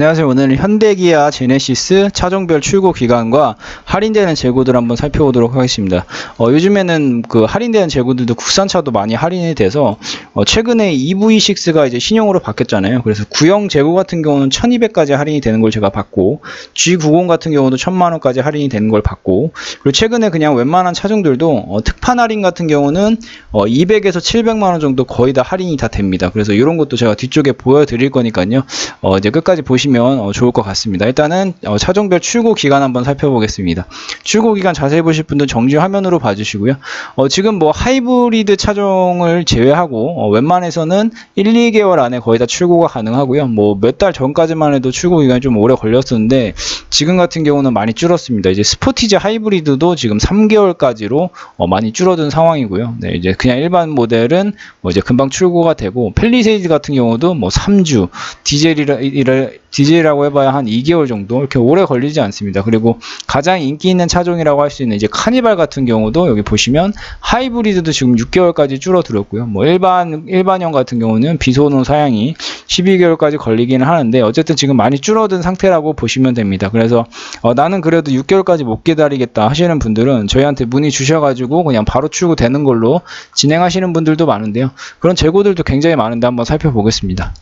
안녕하세요. 오늘은 현대기아 제네시스 차종별 출고 기간과 할인되는 재고들 한번 살펴보도록 하겠습니다. 어, 요즘에는 그 할인되는 재고들도 국산차도 많이 할인이 돼서 어, 최근에 EV6가 이제 신형으로 바뀌었잖아요. 그래서 구형 재고 같은 경우는 1200까지 할인이 되는 걸 제가 봤고 G90 같은 경우도 1000만 원까지 할인이 되는 걸 봤고 그리고 최근에 그냥 웬만한 차종들도 어, 특판 할인 같은 경우는 어, 200에서 700만 원 정도 거의 다 할인이 다 됩니다. 그래서 이런 것도 제가 뒤쪽에 보여드릴 거니까요. 어, 이제 끝까지 보시면 어, 좋을 것 같습니다. 일단은 어, 차종별 출고 기간 한번 살펴보겠습니다. 출고 기간 자세히 보실 분들 정지 화면으로 봐주시고요. 어, 지금 뭐 하이브리드 차종을 제외하고 어, 웬만해서는 1, 2개월 안에 거의 다 출고가 가능하고요. 뭐 몇 달 전까지만 해도 출고 기간이 좀 오래 걸렸었는데 지금 같은 경우는 많이 줄었습니다. 이제 스포티지 하이브리드도 지금 3개월까지로 어, 많이 줄어든 상황이고요. 네, 이제 그냥 일반 모델은 뭐 이제 금방 출고가 되고 펠리세이드 같은 경우도 뭐 3주 디젤이라 디젤이라고 해봐야 한 2개월 정도 이렇게 오래 걸리지 않습니다. 그리고 가장 인기 있는 차종이라고 할 수 있는 이제 카니발 같은 경우도 여기 보시면 하이브리드도 지금 6개월까지 줄어들었고요. 뭐 일반 일반형 같은 경우는 비소노 사양이 12개월까지 걸리기는 하는데 어쨌든 지금 많이 줄어든 상태라고 보시면 됩니다. 그래서 어, 나는 그래도 6개월까지 못 기다리겠다 하시는 분들은 저희한테 문의 주셔가지고 그냥 바로 출고되는 걸로 진행하시는 분들도 많은데요. 그런 재고들도 굉장히 많은데 한번 살펴보겠습니다.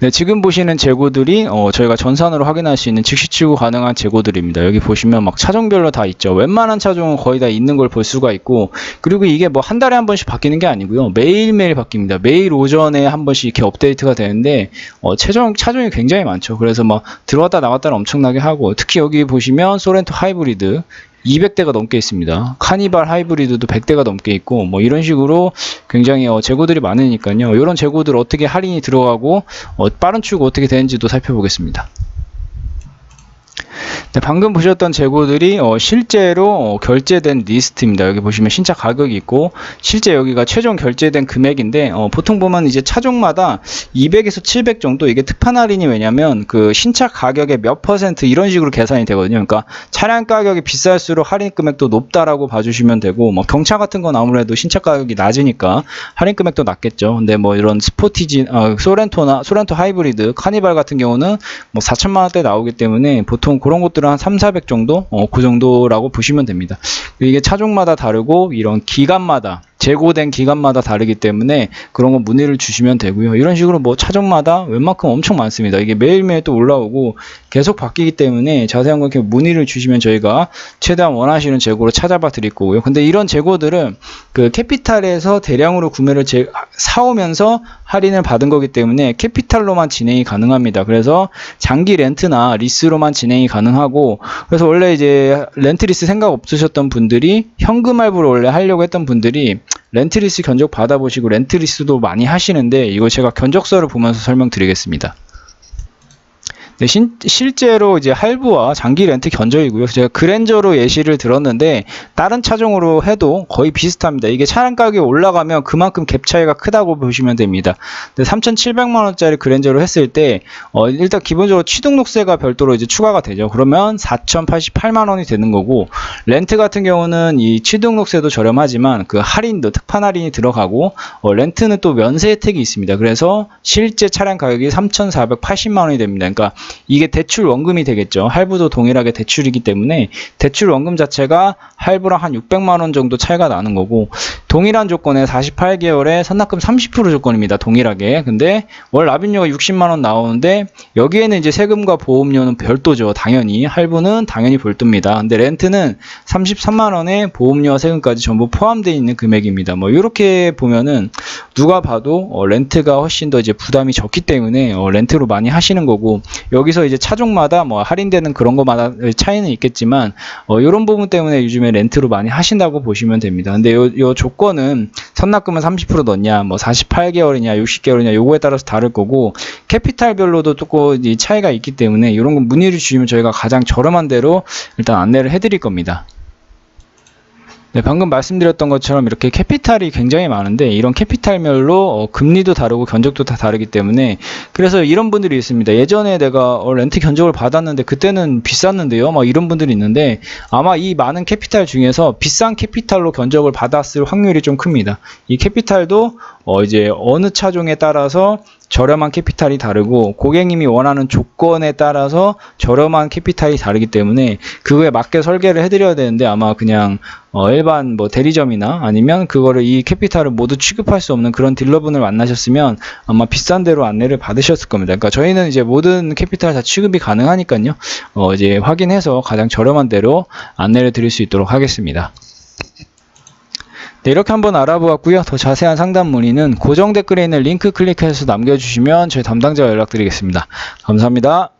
네, 지금 보시는 재고들이 어, 저희가 전산으로 확인할 수 있는 즉시 출고 가능한 재고들입니다. 여기 보시면 막 차종별로 다 있죠. 웬만한 차종은 거의 다 있는 걸 볼 수가 있고 그리고 이게 뭐 한 달에 한 번씩 바뀌는 게 아니고요. 매일매일 바뀝니다. 매일 오전에 한 번씩 이렇게 업데이트가 되는데 어, 차종, 차종이 굉장히 많죠. 그래서 막 들어왔다 나왔다를 엄청나게 하고 특히 여기 보시면 소렌토 하이브리드 200대가 넘게 있습니다. 카니발 하이브리드도 100대가 넘게 있고 뭐 이런 식으로 굉장히 어, 재고들이 많으니까요. 이런 재고들 어떻게 할인이 들어가고 어, 빠른 출고 어떻게 되는지도 살펴보겠습니다. 네, 방금 보셨던 재고들이 어, 실제로 어, 결제된 리스트입니다. 여기 보시면 신차 가격이 있고 실제 여기가 최종 결제된 금액인데 어, 보통 보면 이제 차종마다 200에서 700 정도 이게 특판 할인이 왜냐면 그 신차 가격의 몇 퍼센트 이런 식으로 계산이 되거든요. 그러니까 차량 가격이 비쌀수록 할인 금액도 높다라고 봐주시면 되고 뭐 경차 같은 건 아무래도 신차 가격이 낮으니까 할인 금액도 낮겠죠. 근데 뭐 이런 스포티지 어, 소렌토나 소렌토 하이브리드 카니발 같은 경우는 뭐 4천만 원대 나오기 때문에 보통 그런 것들은 한 3, 400 정도? 어, 그 정도라고 보시면 됩니다. 이게 차종마다 다르고 이런 기간마다 재고된 기간마다 다르기 때문에 그런 거 문의를 주시면 되고요. 이런 식으로 뭐 차종마다 웬만큼 엄청 많습니다. 이게 매일매일 또 올라오고 계속 바뀌기 때문에 자세한 거 이렇게 문의를 주시면 저희가 최대한 원하시는 재고로 찾아봐 드릴 거고요. 근데 이런 재고들은 그 캐피탈에서 대량으로 구매를 제, 사오면서 할인을 받은 거기 때문에 캐피탈로만 진행이 가능합니다. 그래서 장기 렌트나 리스로만 진행이 가능하고 그래서 원래 이제 렌트 리스 생각 없으셨던 분들이 현금 할부를 원래 하려고 했던 분들이 렌트리스 견적 받아보시고 렌트리스도 많이 하시는데 이거 제가 견적서를 보면서 설명드리겠습니다. 네, 신- 실제로 이제 할부와 장기 렌트 견적이고요. 제가 그랜저로 예시를 들었는데 다른 차종으로 해도 거의 비슷합니다. 이게 차량 가격이 올라가면 그만큼 갭 차이가 크다고 보시면 됩니다. 3,700만 원짜리 그랜저로 했을 때 어, 일단 기본적으로 취등록세가 별도로 이제 추가가 되죠. 그러면 4,088만 원이 되는 거고 렌트 같은 경우는 이 취등록세도 저렴하지만 그 할인도 특판 할인이 들어가고 어, 렌트는 또 면세 혜택이 있습니다. 그래서 실제 차량 가격이 3,480만 원이 됩니다. 그러니까 이게 대출 원금이 되겠죠. 할부도 동일하게 대출이기 때문에 대출 원금 자체가 할부랑 한 600만 원 정도 차이가 나는 거고 동일한 조건에 48개월에 선납금 30% 조건입니다. 동일하게. 근데 월 납입료가 60만 원 나오는데 여기에는 이제 세금과 보험료는 별도죠. 당연히 할부는 당연히 별도입니다. 근데 렌트는 33만 원에 보험료와 세금까지 전부 포함되어 있는 금액입니다. 뭐 이렇게 보면은 누가 봐도 어, 렌트가 훨씬 더 이제 부담이 적기 때문에 어, 렌트로 많이 하시는 거고 여기서 이제 차종마다 뭐 할인되는 그런 거마다 차이는 있겠지만 어, 이런 부분 때문에 요즘에 렌트로 많이 하신다고 보시면 됩니다. 근데 요, 요 조건 은 선납금은 30% 넣냐, 뭐 48개월이냐, 60개월이냐 요거에 따라서 다를 거고 캐피탈별로도 조금 이 차이가 있기 때문에 이런 거 문의를 주시면 저희가 가장 저렴한 대로 일단 안내를 해드릴 겁니다. 네, 방금 말씀드렸던 것처럼 이렇게 캐피탈이 굉장히 많은데 이런 캐피탈별로 어, 금리도 다르고 견적도 다 다르기 때문에 그래서 이런 분들이 있습니다. 예전에 내가 어, 렌트 견적을 받았는데 그때는 비쌌는데요. 막 이런 분들이 있는데 아마 이 많은 캐피탈 중에서 비싼 캐피탈로 견적을 받았을 확률이 좀 큽니다. 이 캐피탈도 어, 이제 어느 차종에 따라서 저렴한 캐피탈이 다르고 고객님이 원하는 조건에 따라서 저렴한 캐피탈이 다르기 때문에 그거에 맞게 설계를 해드려야 되는데 아마 그냥 어, 일반 뭐 대리점이나 아니면 그거를 이 캐피탈을 모두 취급할 수 없는 그런 딜러분을 만나셨으면 아마 비싼 데로 안내를 받으셨을 겁니다. 그러니까 저희는 이제 모든 캐피탈 다 취급이 가능하니까요. 어, 이제 확인해서 가장 저렴한 데로 안내를 드릴 수 있도록 하겠습니다. 네, 이렇게 한번 알아보았고요. 더 자세한 상담 문의는 고정 댓글에 있는 링크 클릭해서 남겨주시면 저희 담당자가 연락드리겠습니다. 감사합니다.